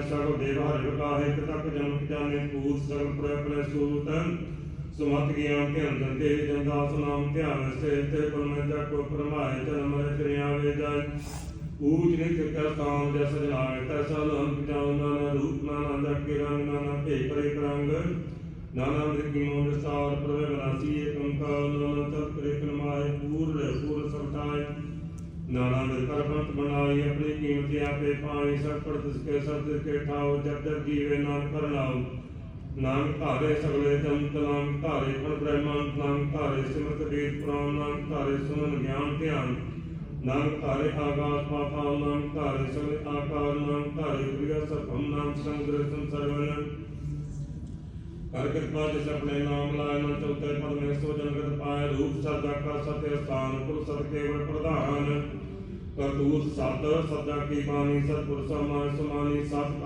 ਸਗਲ ਦੇਵ ਹਰਿ ਵਿਕਾਹੇ ਤਕ ਜਨਮ ਜਾਣੇ ਪੂਤ ਸਗਲ ਪ੍ਰੈ ਪ੍ਰੈ ਸੂਤ। ਸੁਮਤ ਗਿਆਨ ਧਿਆਨ ਦੰਦੇ ਜੰਦਾਸ ਨਾਮ ਧਿਆਨ ਸੇ ਤੇ ਪਰਮੇ ਜਪ ਪਰਮਾਏ ਜਨਮ ਰੇ ਕਰਿਆ ਵੇ ਜਾਇ ਊਜ ਨਿਤ ਕਾ ਕਾਮ ਜਸ ਜਨਾਵੇ ਤੈਸਾ ਲੰਕ ਜਾਉ ਨਾਨਾ ਰੂਪ, ਨਾਨਾ ਜਗ ਰੰਗ, ਨਾਨਾ ਭੇ ਪਰੇ ਰੰਗ। ਨਾਨਾ ਮ੍ਰਿਤੀ ਮੋਹ ਵਿਸਾਰ ਪ੍ਰਵੇ ਬਨਾਸੀ ਏਕੰ ਕਾਲ, ਨਾਨਾ ਤਤ ਕਰੇ ਕਲਮਾਏ ਪੂਰ ਰਹਿ ਪੂਰ ਸਰਤਾਏ ਨਾਨਾ ਮਿਲ ਕਰ ਬੰਤ ਬਣਾਈ, ਆਪਣੀ ਕੀਮਤ ਆਪੇ ਪਾਣੀ ਸਭ ਪਰ ਤਿਸ ਕੇ ਸਭ ਤਿਸ ਕੇ ਠਾਉ ਜਬ ਜਬ ਜੀਵੇ ਨਾਮ ਕਰਨਾਉ। ਨਾਮ ਧਾਰੇ ਸਗਲੇ ਜਮ ਤਲਾਮ ਧਾਰੇ ਫਲ ਬ੍ਰਹਮੰ ਨਾਮ ਧਾਰੇ ਸਿਮਰਤ ਵੇਦ ਪੁਰਾਣ, ਨਾਮ ਧਾਰੇ ਸੁਨਨ ਗਿਆਨ ਧਿਆਨ। ਨਾਮ ਧਾਰੇ ਆਗਾਸ ਪਾਤਾਲ, ਨਾਮ ਧਾਰੇ ਸਗਲੇ ਆਕਾਰ, ਨਾਮ ਧਾਰੇ ਪ੍ਰਿਆ ਸਭਮ ਨਾਮ ਸੰਗ੍ਰਹ ਸੰਸਰਵਨ ਕਰ ਕਿਰਪਾ ਆਪਣੇ ਨਾਮ ਲਾਇ ਚੌਥੇ ਪਦ ਸੋ ਜਨਗਤ ਪਾਇ ਰੂਪ ਸਦਾ ਕਾ ਸਤਿ ਸਥਾਨ ਪੁਰ ਸਤ, ਕੇਵਲ ਪ੍ਰਧਾਨ। ਕਰਤੂਤ ਸਤ ਸਦਾ ਕੀ ਬਾਣੀ ਸਤਿ ਸਮਾਨ ਸਮਾਨੀ, ਸਤ